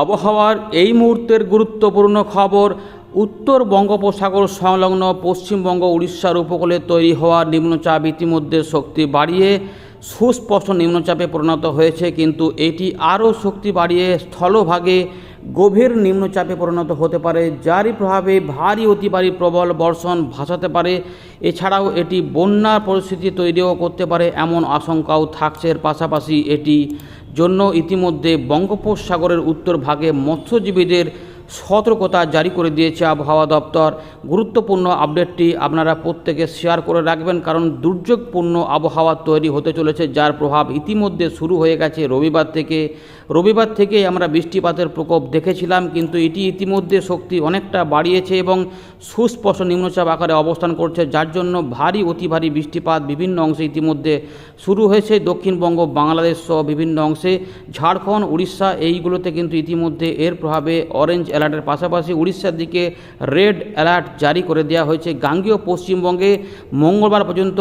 আবহাওয়ার এই মুহূর্তের গুরুত্বপূর্ণ খবর, উত্তর বঙ্গোপসাগর সংলগ্ন পশ্চিমবঙ্গ উড়িষ্যার উপকূলে তৈরি হওয়া নিম্নচাপ ইতিমধ্যে শক্তি বাড়িয়ে সুস্পষ্ট নিম্নচাপে পরিণত হয়েছে, কিন্তু এটি আরও শক্তি বাড়িয়ে স্থলভাগে গভীর নিম্নচাপে পরিণত হতে পারে। যারই প্রভাবে ভারী, অতি ভারী প্রবল বর্ষণ ভাসাতে পারে। এছাড়াও এটি বন্যার পরিস্থিতি তৈরিও করতে পারে এমন আশঙ্কাও থাকছে। এর পাশাপাশি এটি জন্য ইতিমধ্যে বঙ্গোপসাগরের উত্তর ভাগে মৎস্যজীবীদের সতর্কতা জারি করে দিয়েছে আবহাওয়া দপ্তর। গুরুত্বপূর্ণ আপডেটটি আপনারা প্রত্যেকে শেয়ার করে রাখবেন, কারণ দুর্যোগপূর্ণ আবহাওয়া তৈরি হতে চলেছে, যার প্রভাব ইতিমধ্যে শুরু হয়ে গেছে রবিবার থেকে। রবিবার থেকে আমরা বৃষ্টিপাতের প্রকোপ দেখেছিলাম, কিন্তু এটি ইতিমধ্যে শক্তি অনেকটা বাড়িয়েছে এবং সুস্পষ্ট নিম্নচাপ আকারে অবস্থান করছে, যার জন্য ভারী, অতি ভারী বৃষ্টিপাত বিভিন্ন অংশে ইতিমধ্যে শুরু হয়েছে। দক্ষিণবঙ্গ বাংলাদেশ সহ বিভিন্ন অংশে, ঝাড়খণ্ড, উড়িষ্যা, এইগুলোতে কিন্তু ইতিমধ্যে এর প্রভাবে অরেঞ্জ অ্যালার্টের পাশাপাশি উড়িষ্যার দিকে রেড অ্যালার্ট জারি করে দেওয়া হয়েছে। গাঙ্গীয় পশ্চিমবঙ্গে মঙ্গলবার পর্যন্ত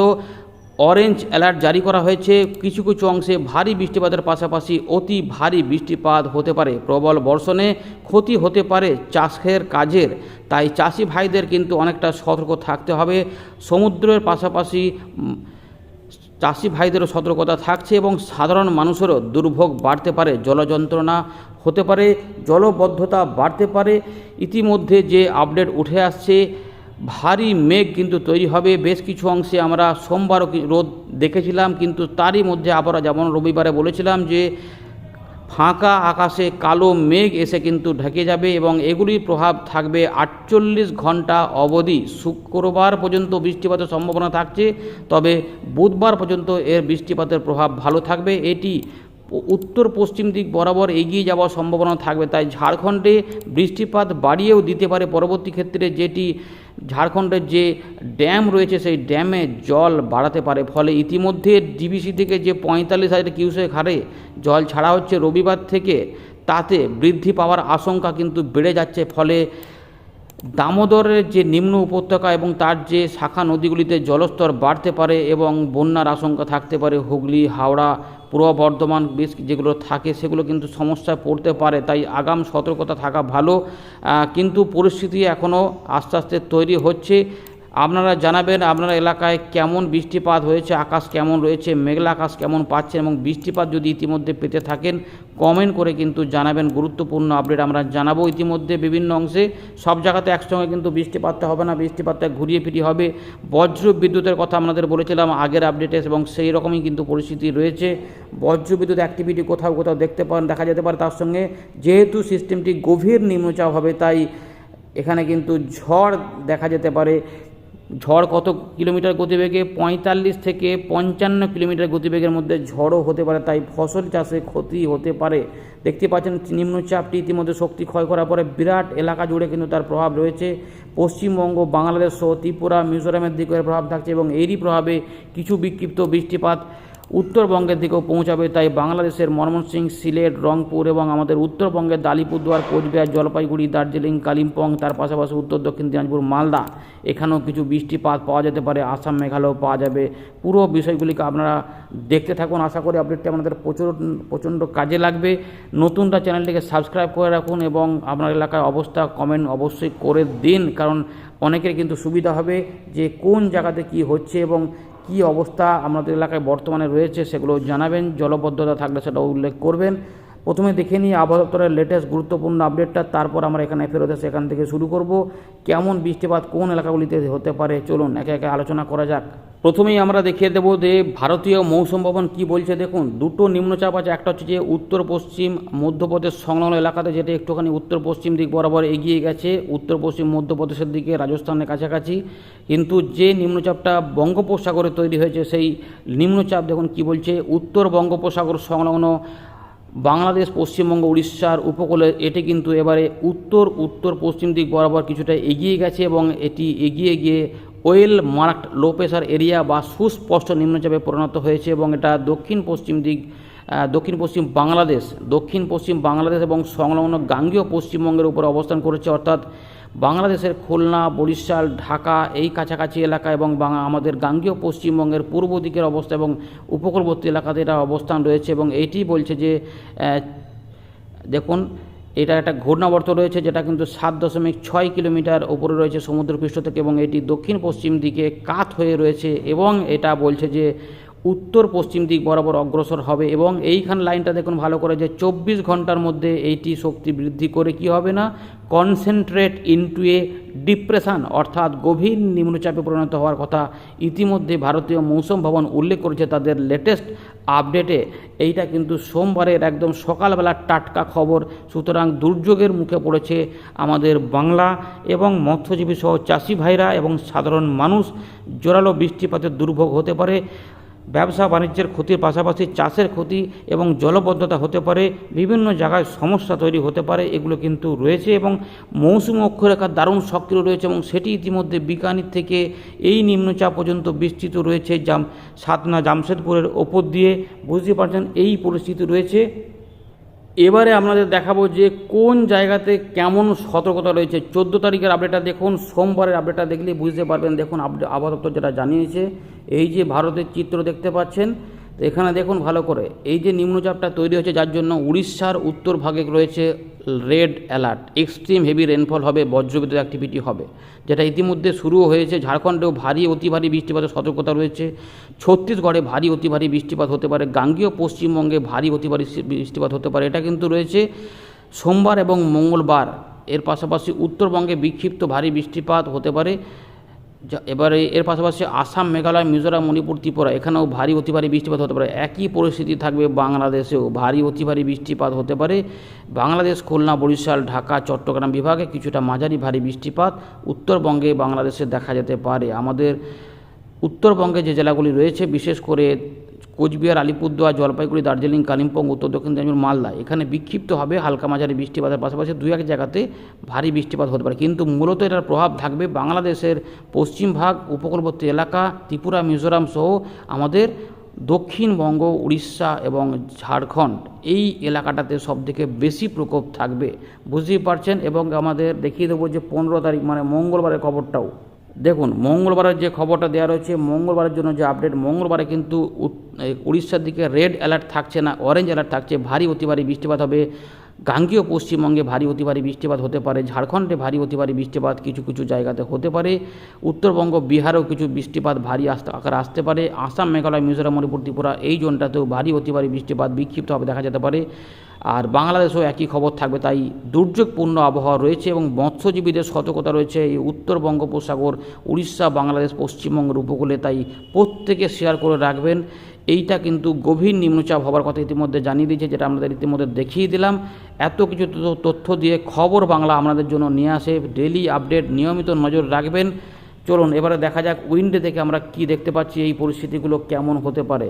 অরেঞ্জ অ্যালার্ট জারি করা হয়েছে। কিছু কিছু অংশে ভারী বৃষ্টিপাতের পাশাপাশি অতি ভারী বৃষ্টিপাত হতে পারে। প্রবল বর্ষণে ক্ষতি হতে পারে চাষের কাজের। তাই চাষি ভাইদের কিন্তু অনেকটা সতর্ক থাকতে হবে। সমুদ্রের পাশাপাশি চাষি ভাইদেরও সতর্কতা থাকছে এবং সাধারণ মানুষেরও দুর্ভোগ বাড়তে পারে, জলযন্ত্রণা হতে পারে, জলবদ্ধতা বাড়তে পারে। ইতিমধ্যে যে আপডেট উঠে আসছে, ভারী মেঘ কিন্তু তৈরি হবে। বেশ কিছু অংশে আমরা সোমবারও রোদ দেখেছিলাম, কিন্তু তারই মধ্যে আবার যেমন রবিবারে বলেছিলাম যে ফাঁকা আকাশে কালো মেঘ এসে কিন্তু ঢেকে যাবে এবং এগুলির প্রভাব থাকবে আটচল্লিশ ঘণ্টা অবধি। শুক্রবার পর্যন্ত বৃষ্টিপাতের সম্ভাবনা থাকছে, তবে বুধবার পর্যন্ত এর বৃষ্টিপাতের প্রভাব ভালো থাকবে। এটি উত্তর পশ্চিম দিক বরাবর এগিয়ে যাওয়ার সম্ভাবনা থাকবে। তাই ঝাড়খণ্ডে বৃষ্টিপাত বাড়িয়েও দিতে পারে পরবর্তী ক্ষেত্রে যেটি ঝাড়খণ্ডের যে ড্যাম রয়েছে, সেই ড্যামে জল বাড়াতে পারে। ফলে ইতিমধ্যে ডিবিসি থেকে যে পঁয়তাল্লিশ হাজার কিউসেক হারে জল ছাড়া হচ্ছে, রবিবার থেকে তাতে বৃদ্ধি পাওয়ার আশঙ্কা কিন্তু বেড়ে যাচ্ছে। ফলে দামোদরের যে নিম্ন উপত্যকা এবং তার যে শাখা নদীগুলিতে জলস্তর বাড়তে পারে এবং বন্যার আশঙ্কা থাকতে পারে, হুগলি, হাওড়া, পূর্ব বর্ধমান বেশ যেগুলো থাকে সেগুলো কিন্তু সমস্যায় পড়তে পারে, তাই আগাম সতর্কতা থাকা ভালো। কিন্তু পরিস্থিতি এখনও আস্তে আস্তে তৈরি হচ্ছে। আপনারা জানাবেন আপনার এলাকায় কেমন বৃষ্টিপাত হয়েছে, আকাশ কেমন রয়েছে, মেঘলা আকাশ কেমন পাচ্ছেন এবং বৃষ্টিপাত যদি ইতিমধ্যে পেতে থাকেন কমেন্ট করে কিন্তু জানাবেন। গুরুত্বপূর্ণ আপডেট আমরা জানাব ইতিমধ্যে বিভিন্ন অংশে। সব জায়গাতে একসঙ্গে কিন্তু বৃষ্টিপাতটা হবে না, বৃষ্টিপাতটা ঘুরিয়ে ফিরিয়ে হবে। বজ্র বিদ্যুতের কথা আপনাদের বলেছিলাম আগের আপডেটে এবং সেই রকমই কিন্তু পরিস্থিতি রয়েছে। বজ্র বিদ্যুৎ অ্যাক্টিভিটি কোথাও কোথাও দেখতে পান, দেখা যেতে পারে তার সঙ্গে। যেহেতু সিস্টেমটি গভীর নিম্নচাপ হবে, তাই এখানে কিন্তু ঝড় দেখা যেতে পারে। ঝড় কত কিলোমিটার গতিবেগে? পঁয়তাল্লিশ থেকে পঞ্চান্ন কিলোমিটার গতিবেগের মধ্যে ঝড়ও হতে পারে, তাই ফসল চাষে ক্ষতি হতে পারে। দেখতে পাচ্ছেন নিম্নচাপটি ইতিমধ্যে শক্তি ক্ষয় করার পরে বিরাট এলাকা জুড়ে কিন্তু তার প্রভাব রয়েছে। পশ্চিমবঙ্গ, বাংলাদেশ সহ ত্রিপুরা, মিজোরামের দিকে প্রভাব থাকছে এবং এরই প্রভাবে কিছু বিক্ষিপ্ত বৃষ্টিপাত উত্তরবঙ্গের দিকেও পৌঁছাবে, তাই বাংলাদেশের ময়মনসিংহ সিলেট, রংপুর এবং আমাদের উত্তরবঙ্গের দালিপুরদুয়ার, কোচবিহার, জলপাইগুড়ি, দার্জিলিং, কালিম্পং, তার পাশাপাশি উত্তর দক্ষিণ দিনাজপুর, মালদা, এখানেও কিছু বৃষ্টিপাত পাওয়া যেতে পারে, আসাম, মেঘালয় পাওয়া যাবে। পুরো বিষয়গুলিকে আপনারা দেখতে থাকুন, আশা করি আপডেটটি আপনাদের প্রচুর, প্রচণ্ড কাজে লাগবে। নতুনটা চ্যানেলটিকে সাবস্ক্রাইব করে রাখুন এবং আপনার এলাকার অবস্থা কমেন্ট অবশ্যই করে দিন, কারণ অনেকের কিন্তু সুবিধা হবে যে কোন জায়গাতে কি হচ্ছে এবং কি অবস্থা আমাদের এলাকায় বর্তমানে রয়েছে সেগুলো জানাবেন, জলবদ্ধতা থাকলে সেটা উল্লেখ করবেন। প্রথমে দেখে নিই আবহাওয়া দপ্তরের লেটেস্ট গুরুত্বপূর্ণ আপডেটটা তারপর আমরা এখানে ফেরত এসে এখান থেকে শুরু করব। কেমন বৃষ্টিপাত কোন এলাকাগুলিতে হতে পারে? চলুন একে একে আলোচনা করা যাক। প্রথমেই আমরা দেখিয়ে দেবো যে ভারতীয় মৌসুম ভবন কী বলছে। দেখুন, দুটো নিম্নচাপ আছে। একটা হচ্ছে যে উত্তর পশ্চিম মধ্যপ্রদেশ সংলগ্ন এলাকাতে, যেটা একটুখানি উত্তর পশ্চিম দিক বরাবর এগিয়ে গেছে। উত্তর পশ্চিম মধ্যপ্রদেশের দিকে, রাজস্থানের কাছাকাছি। কিন্তু যে নিম্নচাপটা বঙ্গোপসাগরে তৈরি হয়েছে, সেই নিম্নচাপ, দেখুন কি বলছে, উত্তর বঙ্গোপসাগর সংলগ্ন বাংলাদেশ, পশ্চিমবঙ্গ, উড়িষ্যার উপকূলে, এটি কিন্তু এবারে উত্তর উত্তর পশ্চিম দিক বরাবর কিছুটা এগিয়ে গেছে এবং এটি এগিয়ে গিয়ে well marked low pressure area বা সুস্পষ্ট নিম্নচাপে পরিণত হয়েছে এবং এটা দক্ষিণ পশ্চিম দিক দক্ষিণ পশ্চিম বাংলাদেশ, দক্ষিণ পশ্চিম বাংলাদেশ এবং সংলগ্ন গাঙ্গীয় পশ্চিমবঙ্গের উপর অবস্থান করেছে। অর্থাৎ বাংলাদেশের খুলনা, বরিশাল, ঢাকা এই কাছাকাছি এলাকা এবং আমাদের গাঙ্গীয় পশ্চিমবঙ্গের পূর্ব দিকের অবস্থা এবং উপকূলবর্তী এলাকাতে এটা অবস্থান রয়েছে এবং এইটি বলছে যে দেখুন এটা একটা ঘূর্ণাবর্ত রয়েছে যেটা কিন্তু সাত দশমিক ছয় কিলোমিটার ওপরে রয়েছে সমুদ্রপৃষ্ঠ থেকে এবং এটি দক্ষিণ পশ্চিম দিকে কাত হয়ে রয়েছে এবং এটা বলছে যে উত্তর পশ্চিম দিক বরাবর অগ্রসর হবে এবং এইখান লাইনটা দেখুন ভালো করে যে চব্বিশ ঘণ্টার মধ্যে এইটি শক্তি বৃদ্ধি করে কি হবে না? কনসেন্ট্রেট ইনটু এ ডিপ্রেশন অর্থাৎ গভীর নিম্নচাপে পরিণত হওয়ার কথা ইতিমধ্যে ভারতীয় মৌসুম ভবন উল্লেখ করেছে তাদের লেটেস্ট আপডেটে, এইটা কিন্তু সোমবারের একদম সকালবেলার টাটকা খবর। সুতরাং দুর্যোগের মুখে পড়েছে আমাদের বাংলা এবং মৎস্যজীবী সহ চাষি ভাইরা এবং সাধারণ মানুষ। জোরালো বৃষ্টিপাতের দুর্ভোগ হতে পারে। ব্যবসা বাণিজ্যের ক্ষতির পাশাপাশি চাষের ক্ষতি এবং জলবদ্ধতা হতে পারে, বিভিন্ন জায়গায় সমস্যা তৈরি হতে পারে, এগুলো কিন্তু রয়েছে এবং মৌসুমি অক্ষরেখা দারুণ সক্রিয় রয়েছে এবং সেটি ইতিমধ্যে বিকানির থেকে এই নিম্নচাপ পর্যন্ত বিস্তৃত রয়েছে। জাম সাতনা জামশেদপুরের ওপর দিয়ে বুঝতে পারছেন এই পরিস্থিতি রয়েছে। এবারে আপনাদের দেখাবো যে কোন জায়গাতে কেমন সতর্কতা রয়েছে। চোদ্দ তারিখের আপডেটটা দেখুন, সোমবারের আপডেটটা দেখলে বুঝতে পারবেন। দেখুন আপডেট দপ্তর যেটা জানিয়েছে, এই যে ভারতের চিত্র দেখতে পাচ্ছেন এখানে দেখুন ভালো করে, এই যে নিম্নচাপটা তৈরি হয়েছে যার জন্য উড়িষ্যার উত্তর ভাগে রয়েছে red alert. Extreme heavy rainfall হবে বজ্রবিদ্যুৎ অ্যাক্টিভিটি হবে। যেটা ইতিমধ্যে শুরু হয়েছে, ঝাড়খণ্ডেও ভারী, অতি ভারী বৃষ্টিপাতের সতর্কতা রয়েছে। ছত্তিশগড়ে ভারী, অতি ভারী বৃষ্টিপাত হতে পারে। গাঙ্গীয় পশ্চিমবঙ্গে ভারী, অতি ভারী বৃষ্টিপাত হতে পারে। এটা কিন্তু রয়েছে সোমবার এবং মঙ্গলবার। এর পাশাপাশি উত্তরবঙ্গে বিক্ষিপ্ত ভারী বৃষ্টিপাত হতে পারে। এবারে এর পাশাপাশি আসাম, মেঘালয়, মিজোরাম, মণিপুর, ত্রিপুরা, এখানেও ভারী অতি ভারী বৃষ্টিপাত হতে পারে। একই পরিস্থিতি থাকবে বাংলাদেশেও। ভারী অতি ভারী বৃষ্টিপাত হতে পারে বাংলাদেশ, খুলনা, বরিশাল, ঢাকা, চট্টগ্রাম বিভাগে কিছুটা মাঝারি ভারী বৃষ্টিপাত। উত্তরবঙ্গে বাংলাদেশে দেখা যেতে পারে। আমাদের উত্তরবঙ্গে যে জেলাগুলি রয়েছে, বিশেষ করে কোচবিহার, আলিপুরদুয়ার, জলপাইগুড়ি, দার্জিলিং, কালিম্পং, উত্তর দক্ষিণ দিনাজপুর, মালদা। এখানে বিক্ষিপ্ত হবে হালকা মাঝারি বৃষ্টিপাতের পাশাপাশি দু এক জায়গাতে ভারী বৃষ্টিপাত হতে পারে। কিন্তু মূলত এটার প্রভাব থাকবে বাংলাদেশের পশ্চিম ভাগ, উপকূলবর্তী এলাকা, ত্রিপুরা, মিজোরাম সহ আমাদের দক্ষিণবঙ্গ উড়িষ্যা এবং ঝাড়খণ্ড। এই এলাকাটাতে সবথেকে বেশি প্রকোপ থাকবে। বুঝতেই পারছেন? এবং আমাদের দেখিয়ে দেবো যে পনেরো তারিখ মানে মঙ্গলবারের খবরটাও। দেখুন, মঙ্গলবারের যে খবরটা দেওয়া রয়েছে, মঙ্গলবারের জন্য যে আপডেট, মঙ্গলবারে কিন্তু উড়িষ্যার দিকে রেড অ্যালার্ট থাকছে না অরেঞ্জ অ্যালার্ট থাকছে, ভারী অতি ভারী বৃষ্টিপাত হবে। গাঙ্গীয় পশ্চিমবঙ্গে ভারী অতি ভারী বৃষ্টিপাত হতে পারে, ঝাড়খণ্ডে ভারী অতি ভারী বৃষ্টিপাত কিছু কিছু জায়গাতে হতে পারে। উত্তরবঙ্গ, বিহারেও কিছু বৃষ্টিপাত ভারী আসতে আকারে আসতে পারে। আসাম, মেঘালয়, মিজোরাম, মণিপুর, ত্রিপুরা এই জোনটাতেও ভারী অতি ভারী বৃষ্টিপাত বিক্ষিপ্তভাবে দেখা যেতে পারে। আর বাংলাদেশেও একই খবর থাকবে, তাই দুর্যোগপূর্ণ আবহাওয়া রয়েছে এবং মৎস্যজীবীদের সতর্কতা রয়েছে এই উত্তর বঙ্গোপসাগর, উড়িষ্যা, বাংলাদেশ, পশ্চিমবঙ্গের উপকূলে, তাই প্রত্যেকে শেয়ার করে রাখবেন। এইটা কিন্তু গভীর নিম্নচাপ হবার কথা ইতিমধ্যে জানিয়ে দিয়েছে, যেটা আমাদের ইতিমধ্যে দেখিয়ে দিলাম। এত কিছু তথ্য- দিয়ে খবর বাংলা আপনাদের জন্য নিয়ে আসে। ডেলি আপডেট নিয়মিত নজর রাখবেন। চলুন, এবারে দেখা যাক উইন্ডে থেকে আমরা কি দেখতে পাচ্ছি, এই পরিস্থিতিগুলো কেমন হতে পারে।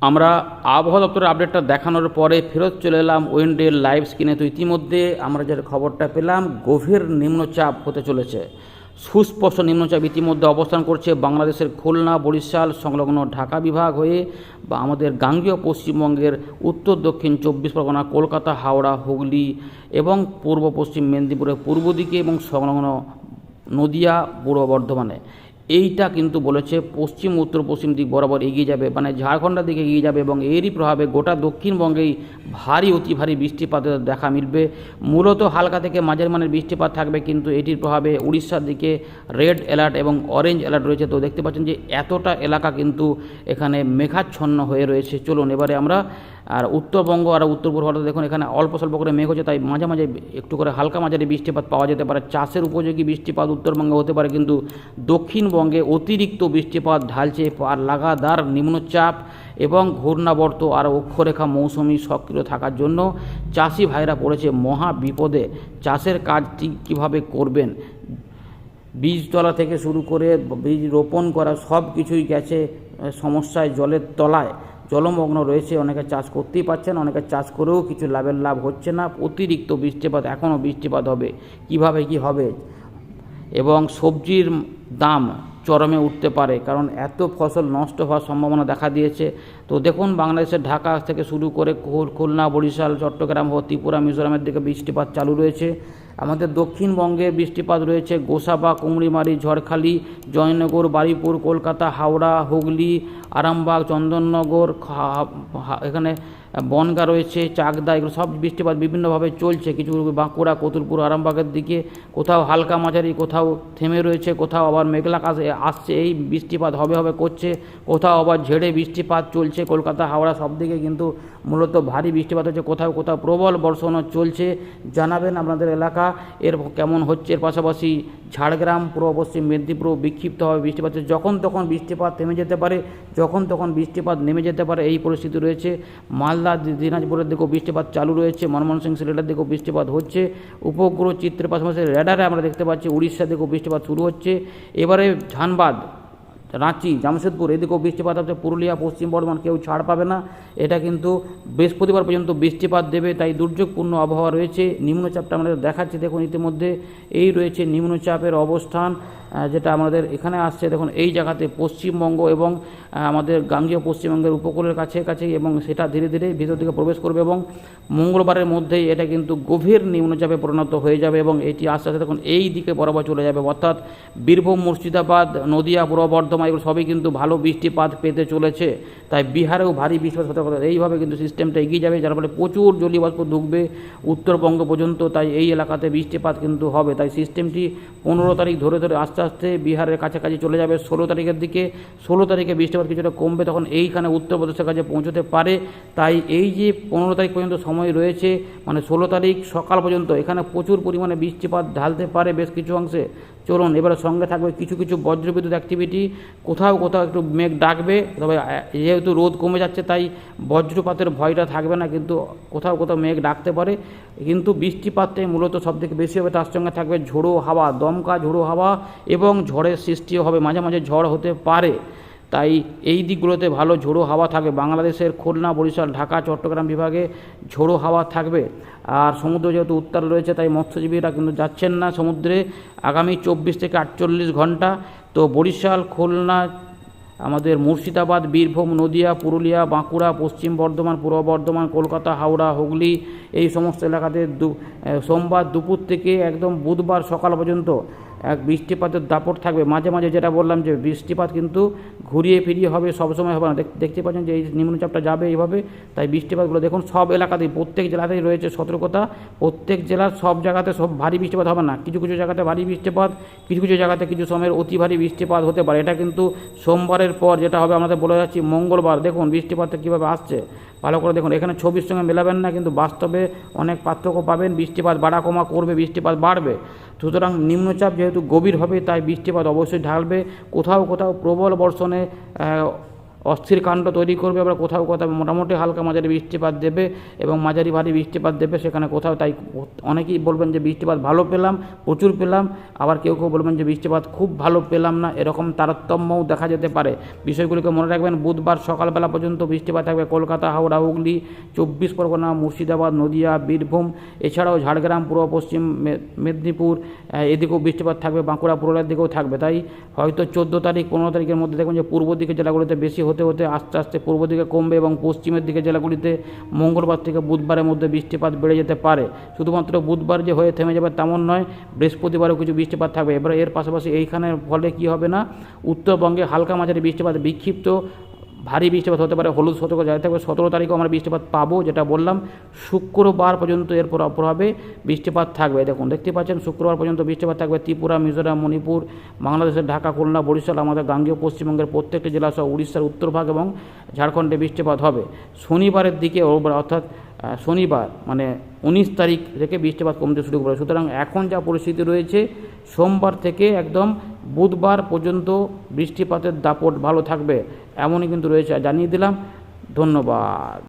আমরা আবহাওয়া দপ্তরের আপডেটটা দেখানোর পরে ফেরত চলে এলাম উইন্ডের লাইভ স্ক্রিনে। তো ইতিমধ্যে আমরা যে খবরটা পেলাম, গভীর নিম্নচাপ হতে চলেছে। সুস্পষ্ট নিম্নচাপ ইতিমধ্যে অবস্থান করছে বাংলাদেশের খুলনা, বরিশাল, সংলগ্ন ঢাকা বিভাগ হয়ে বা আমাদের গাঙ্গীয় পশ্চিমবঙ্গের উত্তর, দক্ষিণ চব্বিশ পরগনা, কলকাতা, হাওড়া, হুগলি এবং পূর্ব পশ্চিম মেদিনীপুরের পূর্ব দিকে এবং সংলগ্ন নদিয়া, পূর্ব বর্ধমানে। এইটা কিন্তু বলেছে পশ্চিম, উত্তর, পশ্চিম দিক বরাবর এগিয়ে যাবে। মানে ঝাড়খণ্ডের দিকে এগিয়ে যাবে এবং এরই প্রভাবে গোটা দক্ষিণবঙ্গেই ভারী, অতি ভারী বৃষ্টিপাতের দেখা মিলবে। মূলত হালকা থেকে মাঝের মানের বৃষ্টিপাত থাকবে, কিন্তু এটির প্রভাবে উড়িষ্যার দিকে রেড অ্যালার্ট এবং অরেঞ্জ অ্যালার্ট রয়েছে। তো দেখতে পাচ্ছেন যে এতটা এলাকা কিন্তু এখানে মেঘাচ্ছন্ন হয়ে রয়েছে। চলুন, এবারে আমরা আর উত্তরবঙ্গ আর উত্তর পূর্ব ভারতে দেখুন, এখানে অল্প স্বল্প করে মেঘ হচ্ছে, তাই মাঝে মাঝে একটু করে হালকা মাঝারি বৃষ্টিপাত পাওয়া যেতে পারে। চাষের উপযোগী বৃষ্টিপাত উত্তরবঙ্গে হতে পারে, কিন্তু দক্ষিণবঙ্গে অতিরিক্ত বৃষ্টিপাত ঢালছে আর লাগাতার নিম্নচাপ এবং ঘূর্ণাবর্ত আর অক্ষরেখা মৌসুমি সক্রিয় থাকার জন্য চাষি ভাইরা পড়েছে মহা বিপদে। চাষের কাজ ঠিক কীভাবে করবেন? বীজতলা থেকে শুরু করে বীজ রোপণ করা সব কিছুই গেছে সমস্যায় জলের তলায়। জলমগ্ন রয়েছে, অনেকে চাষ করতেই পারছে না অনেকে চাষ করেও কিছু লাভের লাভ হচ্ছে না। অতিরিক্ত বৃষ্টিপাত, এখনও বৃষ্টিপাত হবে। কীভাবে কি হবে? এবং সবজির দাম চরমে উঠতে পারে, কারণ এত ফসল নষ্ট হওয়ার সম্ভাবনা দেখা দিয়েছে। তো দেখুন, বাংলাদেশের ঢাকা থেকে শুরু করে খুল- খুলনা বরিশাল, চট্টগ্রাম ও ত্রিপুরা, মিজোরামের দিকে বৃষ্টিপাত চালু রয়েছে। আমাদের দক্ষিণবঙ্গে বৃষ্টিপাত রয়েছে গোসাবা, কুমড়িমারি, ঝড়খালি, জয়নগর বারুইপুর কলকাতা, হাওড়া, হুগলি, আরামবাগ, চন্দননগর এখানে বনগা রয়েছে, চাকদা, এগুলো সব বৃষ্টিপাত বিভিন্নভাবে চলছে। কিছু বাঁকুড়া, কতুলপুর, আরামবাগের দিকে কোথাও হালকা মাঝারি, কোথাও থেমে রয়েছে, কোথাও আবার মেঘলা আকাশ আসছে। এই বৃষ্টিপাত হবে হবে করছে, কোথাও আবার ঝেড়ে বৃষ্টিপাত চলছে। কলকাতা, হাওড়া সব দিকে কিন্তু মূলত ভারী বৃষ্টিপাত হচ্ছে। কোথাও কোথাও প্রবল বর্ষণও চলছে। জানাবেন আপনাদের এলাকা। এর কেমন হচ্ছে? এর পাশাপাশি ঝাড়গ্রাম, পূর্ব পশ্চিম মেদিনীপুর বিক্ষিপ্ত হবে বৃষ্টিপাত। যখন তখন বৃষ্টিপাত থেমে যেতে পারে, যখন তখন বৃষ্টিপাত নেমে যেতে পারে, এই পরিস্থিতি রয়েছে। মালদা, দিনাজপুরের দিকেও বৃষ্টিপাত চালু রয়েছে, মনমোহন সিলেটের দিকেও বৃষ্টিপাত হচ্ছে। উপগ্রহ চিত্রের পাশাপাশি রেডারে আমরা দেখতে পাচ্ছি উড়িষ্যা দিকেও বৃষ্টিপাত শুরু হচ্ছে। এবারে ধানবাদ রাঁচি, জামশেদপুর এদিকেও বৃষ্টিপাত হচ্ছে। পুরুলিয়া, পশ্চিম বর্ধমান কেউ ছাড় পাবে না। এটা কিন্তু বৃহস্পতিবার পর্যন্ত বৃষ্টিপাত দেবে, তাই দুর্যোগপূর্ণ আবহাওয়া রয়েছে। নিম্নচাপটা আমাদের দেখাচ্ছে, দেখুন ইতিমধ্যে। এই রয়েছে নিম্নচাপের অবস্থান। যেটা আমাদের এখানে আসছে, দেখুন, এই জায়গাতে পশ্চিমবঙ্গ এবং আমাদের গাঙ্গীয় পশ্চিমবঙ্গের উপকূলের কাছে কাছেই এবং সেটা ধীরে ধীরে ভিতর দিকে প্রবেশ করবে এবং মঙ্গলবারের মধ্যেই এটা কিন্তু গভীর নিম্নচাপে পরিণত হয়ে যাবে এবং এটি আস্তে আস্তে দেখুন, এই দিকে বরাবর চলে যাবে। অর্থাৎ বীরভূম, মুর্শিদাবাদ, নদিয়া, পূর্ব বর্ধমান এগুলো সবই কিন্তু ভালো বৃষ্টিপাত পেতে চলেছে। তাই বিহারেও ভারী বৃষ্টিপাত হতে পারে। এইভাবে কিন্তু সিস্টেমটা এগিয়ে যাবে, যার ফলে প্রচুর জলীয়বাষ্প ঢুকবে উত্তরবঙ্গ পর্যন্ত। তাই এই এলাকাতে বৃষ্টিপাত কিন্তু হবে। তাই সিস্টেমটি পনেরো তারিখ ধরে ধরে আস্তে আস্তে বিহারের কাছাকাছি চলে যাবে। ষোলো তারিখের দিকে, ষোলো তারিখে বৃষ্টিপাত কিছুটা কমবে, তখন এইখানে উত্তরপ্রদেশের কাছে পৌঁছতে পারে। তাই এই যে পনেরো তারিখ পর্যন্ত সময় রয়েছে মানে ষোলো তারিখ সকাল পর্যন্ত এখানে প্রচুর পরিমাণে বৃষ্টিপাত ঢালতে পারে বেশ কিছু অংশে। চলুন, এবারে সঙ্গে থাকবে কিছু কিছু বজ্রবিদ্যুৎ অ্যাক্টিভিটি কোথাও কোথাও একটু মেঘ ডাকবে, তবে যেহেতু রোদ কমে যাচ্ছে, তাই বজ্রপাতের ভয়টা থাকবে না, কিন্তু কোথাও কোথাও মেঘ ডাকতে পারে। কিন্তু বৃষ্টিপাতটাই মূলত সবথেকে বেশি হবে, তার সঙ্গে থাকবে ঝোড়ো হাওয়া, দমকা ঝোড়ো হাওয়া এবং ঝড়ের সৃষ্টিও হবে, মাঝে মাঝে ঝড় হতে পারে। তাই এই দিকগুলোতে ভালো ঝোড়ো হাওয়া থাকবে বাংলাদেশের খুলনা, বরিশাল, ঢাকা, চট্টগ্রাম বিভাগে ঝোড়ো হাওয়া থাকবে। আর সমুদ্র যেহেতু উত্তাল রয়েছে, তাই মৎস্যজীবীরা কিন্তু যাচ্ছেন না সমুদ্রে আগামী চব্বিশ থেকে আটচল্লিশ ঘণ্টা। তো বরিশাল, খুলনা, আমাদের মুর্শিদাবাদ, বীরভূম, নদিয়া, পুরুলিয়া, বাঁকুড়া, পশ্চিম বর্ধমান, পূর্ব বর্ধমান, কলকাতা, হাওড়া, হুগলি এই সমস্ত এলাকাতে সোমবার দুপুর থেকে একদম বুধবার সকাল পর্যন্ত এক বৃষ্টিপাতের দাপট থাকবে। মাঝে মাঝে যেটা বললাম যে বৃষ্টিপাত কিন্তু ঘুরিয়ে ফিরিয়ে হবে, সবসময় হবে না। দেখ- দেখতে পাচ্ছেন যে এই নিম্নচাপটা যাবে এইভাবে, তাই বৃষ্টিপাতগুলো দেখুন সব এলাকাতেই, প্রত্যেক জেলাতেই রয়েছে সতর্কতা। প্রত্যেক জেলার সব জায়গাতে সব ভারী বৃষ্টিপাত হবে না। কিছু কিছু জায়গাতে ভারী বৃষ্টিপাত, কিছু কিছু জায়গাতে কিছু সময়ের অতি ভারী বৃষ্টিপাত হতে পারে। এটা কিন্তু সোমবারের পর যেটা হবে আমাদের বলে যাচ্ছি মঙ্গলবার। দেখুন বৃষ্টিপাতটা কীভাবে আসছে। ভালো করে দেখুন, এখানে ছবির সঙ্গে মেলাবেন না, কিন্তু বাস্তবে অনেক পার্থক্য পাবেন, বৃষ্টিপাত বাড়া কমা করবে, বৃষ্টিপাত বাড়বে। সুতরাং নিম্নচাপ যেহেতু গভীর হবে তাই বৃষ্টিপাত অবশ্যই ঢালবে। কোথাও কোথাও প্রবল বর্ষণে অস্থির কাণ্ড তৈরি করবে, আবার কোথাও কোথাও মোটামুটি হালকা মাঝারি বৃষ্টিপাত দেবে এবং মাঝারি ভারী বৃষ্টিপাত দেবে, সেখানে কোথাও তাই অনেকেই বলবেন যে বৃষ্টিপাত ভালো পেলাম, প্রচুর পেলাম, আবার কেউ কেউ বলবেন যে বৃষ্টিপাত খুব ভালো পেলাম না, এরকম তারতম্যও দেখা যেতে পারে। বিষয়গুলিকে মনে রাখবেন, বুধবার সকালবেলা পর্যন্ত বৃষ্টিপাত থাকবে কলকাতা, হাওড়া, হুগলি, চব্বিশ পরগনা, মুর্শিদাবাদ, নদিয়া, বীরভূম, এছাড়াও ঝাড়গ্রাম, পূর্ব, পশ্চিম মেদিনীপুর এদিকেও বৃষ্টিপাত থাকবে, বাঁকুড়া, পুরুলিয়ার দিকেও থাকবে। তাই হয়তো চোদ্দ তারিখ, পনেরো তারিখের মধ্যে দেখবেন যে পূর্ব দিকে জেলাগুলিতে বেশি হতে হতে আস্তে আস্তে পূর্ব দিকে কমবে এবং পশ্চিমের দিকে জেলাগুলিতে মঙ্গলবার থেকে বুধবারের মধ্যে বৃষ্টিপাত বেড়ে যেতে পারে। শুধুমাত্র বুধবার যে হয়ে থেমে যাবে তেমন নয়, বৃহস্পতিবারও কিছু বৃষ্টিপাত থাকবে। এবার এর পাশাপাশি এইখানের ফলে কি হবে না? উত্তরবঙ্গে হালকা মাঝারি বৃষ্টিপাত বিক্ষিপ্ত। ভারী বৃষ্টিপাত হতে পারে, হলুদ সতর্ক জারি থাকবে সতেরো তারিখেও আমরা বৃষ্টিপাত পাবো, যেটা বললাম, শুক্রবার পর্যন্ত এর প্রভাব- বৃষ্টিপাত থাকবে। দেখুন দেখতে পাচ্ছেন, শুক্রবার পর্যন্ত বৃষ্টিপাত থাকবে ত্রিপুরা, মিজোরাম, মণিপুর, বাংলাদেশের ঢাকা, খুলনা, বরিশাল, আমাদের গাঙ্গীয়, পশ্চিমবঙ্গের প্রত্যেকটি জেলা সহ উড়িষ্যার উত্তরভাগ এবং ঝাড়খণ্ডে বৃষ্টিপাত হবে। শনিবারের দিকে অর্থাৎ শনিবার মানে উনিশ তারিখ থেকে বৃষ্টিপাত কমতে শুরু করে সুতরাং এখন যা পরিস্থিতি রয়েছে সোমবার থেকে একদম বুধবার পর্যন্ত বৃষ্টিপাতের দাপট ভালো থাকবে, এমনই কিন্তু রয়েছে, জানিয়ে দিলাম, ধন্যবাদ।